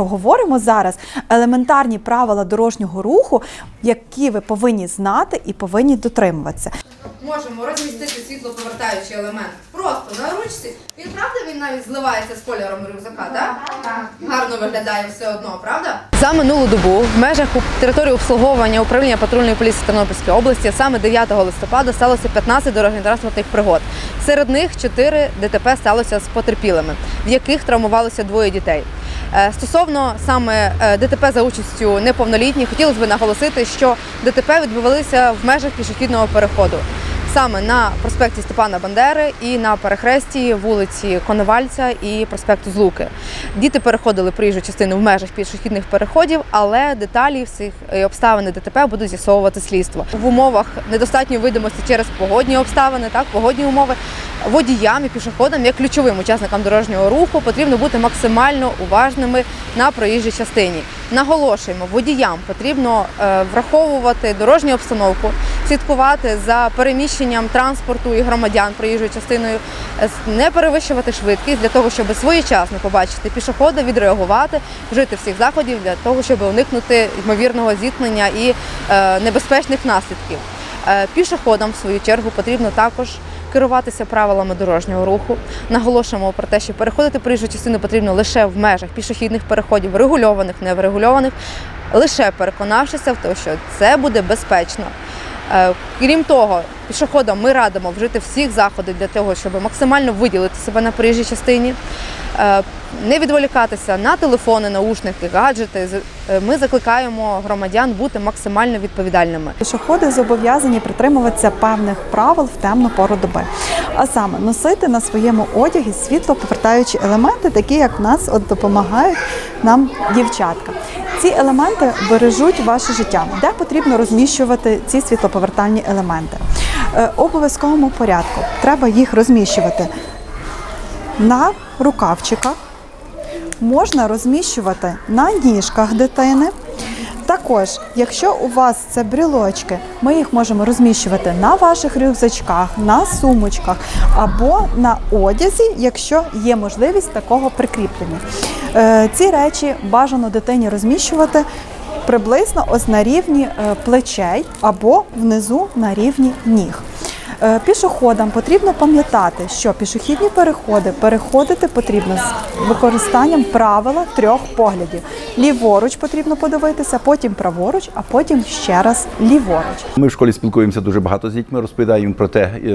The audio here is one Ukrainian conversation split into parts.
проговоримо зараз елементарні правила дорожнього руху, які ви повинні знати і повинні дотримуватися. Можемо розмістити світлоповертаючий елемент просто на ручці. Він правда він навіть зливається з кольором рюкзака, так? Гарно виглядає все одно, правда? За минулу добу в межах у- території обслуговування управління патрульної поліції Тернопільської області саме 9 листопада сталося 15 дорожньо-транспортних пригод. Серед них 4 ДТП сталося з потерпілими, в яких травмувалося двоє дітей. Е, Стосовно саме е, ДТП за участю неповнолітніх, хотілося б наголосити, що ДТП відбувалися в межах пішохідного переходу. Саме на проспекті Степана Бандери і на перехресті вулиці Коновальця і проспекту Злуки. Діти переходили проїжджу частину в межах пішохідних переходів, але деталі всіх е, обставин ДТП будуть з'ясовувати слідство. В умовах недостатньої видимості через погодні обставини, так погодні умови водіям і пішоходам, як ключовим учасникам дорожнього руху, потрібно бути максимально уважними на проїжджій частині. Наголошуємо, водіям потрібно е, враховувати дорожню обстановку, слідкувати за переміщенням транспорту і громадян проїжджою частиною, е, не перевищувати швидкість для того, щоб своєчасно побачити пішохода, відреагувати, вжити всіх заходів для того, щоб уникнути ймовірного зіткнення і е, небезпечних наслідків. Е, Пішоходам, в свою чергу, потрібно також керуватися правилами дорожнього руху. Наголошуємо про те, що переходити проїжджу частину потрібно лише в межах пішохідних переходів, регульованих, неврегульованих, лише переконавшися в тому, що це буде безпечно. Е, Крім того, пішоходам ми радимо вжити всіх заходів для того, щоб максимально виділити себе на проїжджій частині, е, не відволікатися на телефони, наушники, гаджети. Е, Ми закликаємо громадян бути максимально відповідальними. Пішоходи зобов'язані притримуватися певних правил в темну пору доби, а саме носити на своєму одязі світлоповертаючі елементи, такі як в нас от допомагають нам дівчатка. Ці елементи бережуть ваше життя, де потрібно розміщувати ці світлоповертальні елементи. Е, Обов'язковому порядку треба їх розміщувати на рукавчиках, можна розміщувати на ніжках дитини. Також, якщо у вас це брілочки, ми їх можемо розміщувати на ваших рюкзачках, на сумочках або на одязі, якщо є можливість такого прикріплення. Е, Ці речі бажано дитині розміщувати приблизно ось на рівні е, плечей або внизу на рівні ніг. Е, Пішоходам потрібно пам'ятати, що пішохідні переходи переходити потрібно з використанням правила трьох поглядів. Ліворуч потрібно подивитися, потім праворуч, а потім ще раз ліворуч. Ми в школі спілкуємося дуже багато з дітьми, розповідаємо про те, е,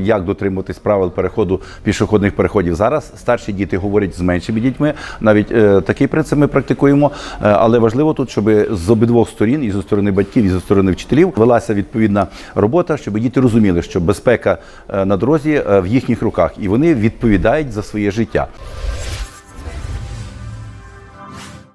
як дотримуватись правил переходу пішохідних переходів. Зараз старші діти говорять з меншими дітьми. Навіть е, такий принцип ми практикуємо. Але важливо тут, щоб з обидвох сторін, і зі сторони батьків, і зі сторони вчителів, велася відповідна робота, щоб діти розуміли, що безпека е, на дорозі е, в їхніх руках, і вони відповідають за своє життя.